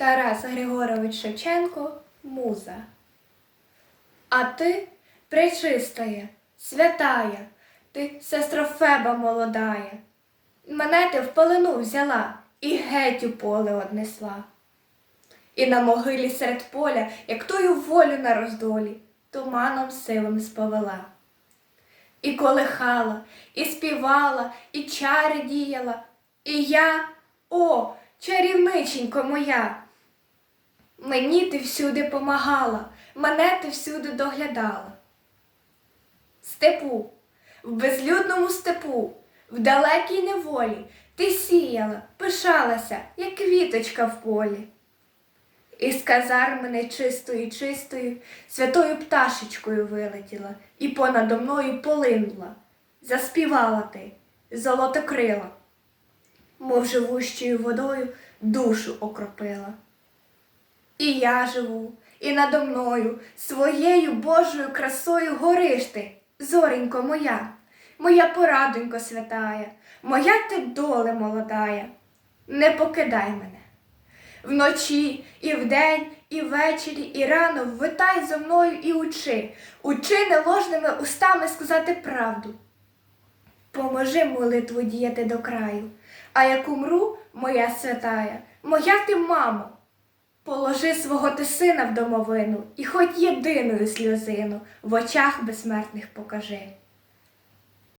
Тарас Григорович Шевченко Муза. А ти, пречистая, святая, ти сестра Феба молодая. Мене ти в полину взяла і геть у поле однесла. І на могилі серед поля, як тою волю на роздолі, туманом сивим сповела. І колихала, і співала, і чари діяла, і я, о, чарівниченько моя. Мені ти всюди помагала, мене ти всюди доглядала. Степу, в безлюдному степу, в далекій неволі ти сіяла, пишалася, як квіточка в полі. Із казар мене чистою, чистою, святою пташечкою вилетіла і понадо мною полинула. Заспівала ти, золотокрила, мов живущою водою душу окропила. І я живу, і надо мною своєю Божою красою гориш ти, зоренько моя, моя порадонько святая, моя ти доле молодая. Не покидай мене. Вночі, і вдень, і ввечері, і рано витай зо мною і учи, учи неложними устами сказати правду. Поможи молитву діяти до краю, а як умру, моя святая, моя ти мамо, положи свого ти сина в домовину і хоч єдиною сльозину в очах безсмертних покажи.